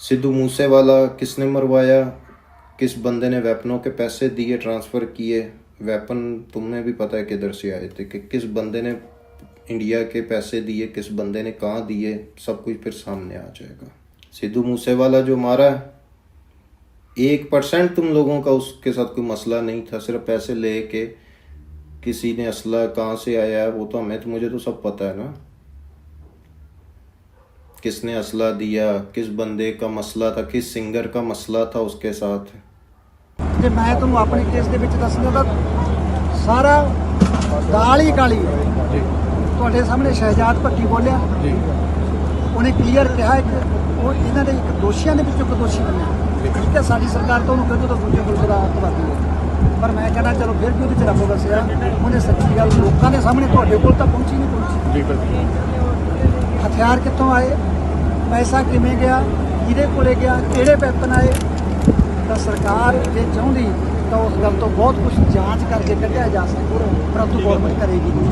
सिद्धू मूसेवाला किसने मरवाया? किस बंदे ने वेपनों के पैसे दिए ट्रांसफ़र किए? वेपन तुम्हें भी पता है किधर से आए थे कि किस बंदे ने इंडिया के पैसे दिए, किस बंदे ने कहाँ दिए? सब कुछ फिर सामने आ जाएगा। सिद्धू मूसेवाला जो मारा, एक परसेंट तुम लोगों का उसके साथ कोई मसला नहीं था, सिर्फ़ पैसे लेके किसी ने असला कहाँ से आया वो तो हमें तो मुझे तो सब पता है ना। किसने असला दिया किस बंदे का मसला था किस सिंगर का मसला था उसके साथ ਤੇ ਮੈਂ ਤੁਹਾਨੂੰ ਆਪਣੇ ਕੇਸ ਦੇ ਵਿੱਚ ਦੱਸਣਾ ਤਾਂ ਸਾਰਾ ਦਾਲ ਹੀ ਕਾਲੀ ਹੈ ਜੀ ਤੁਹਾਡੇ ਸਾਹਮਣੇ ਸ਼ਹਿਜਾਦ ਭੱਟੀ ਬੋਲਿਆ ਜੀ ਉਹਨੇ ਕਲੀਅਰ ਕਿਹਾ ਕਿ ਉਹ ਇਹਨਾਂ ਦੇ ਇੱਕ ਦੋਸ਼ੀਆਂ ਦੇ ਵਿੱਚੋਂ ਇੱਕ ਦੋਸ਼ੀ ਬਣਿਆ ਠੀਕ ਹੈ ਸਾਡੀ ਸਰਕਾਰ ਤਾਂ ਉਹਨੂੰ ਕਹਿੰਦੇ ਤਾਂ ਦੂਜੇ ਪੁਲਿਸ ਦਾ ਅੱਤਵਾਦੀ ਹੈ ਪਰ ਮੈਂ ਕਹਿੰਦਾ ਚਲੋ ਫਿਰ ਵੀ ਉਹਦੇ ਚ ਰੱਬ ਵਸਿਆ ਉਹਨੇ ਸੱਚੀ ਗੱਲ ਲੋਕਾਂ ਦੇ ਸਾਹਮਣੇ ਤੁਹਾਡੇ ਕੋਲ ਤਾਂ ਪਹੁੰਚੀ ਨਹੀਂ ਪਹੁੰਚੀ ਜੀ ਬਿਲਕੁਲ ਹਥਿਆਰ ਕਿੱਥੋਂ ਆਏ? ਪੈਸਾ ਕਿਵੇਂ ਗਿਆ? ਕਿਹਦੇ ਕੋਲੇ ਗਿਆ? ਕਿਹੜੇ ਵੈਪਨ ਆਏ? ਤਾਂ ਸਰਕਾਰ ਜੇ ਚਾਹੁੰਦੀ ਤਾਂ ਉਸ ਗੱਲ ਤੋਂ ਬਹੁਤ ਕੁਝ ਜਾਂਚ ਕਰਕੇ ਕੱਢਿਆ ਜਾ ਸਕਦਾ ਪਰੰਤੂ ਗੌਰਮੈਂਟ ਕਰੇਗੀ। ਨਹੀਂ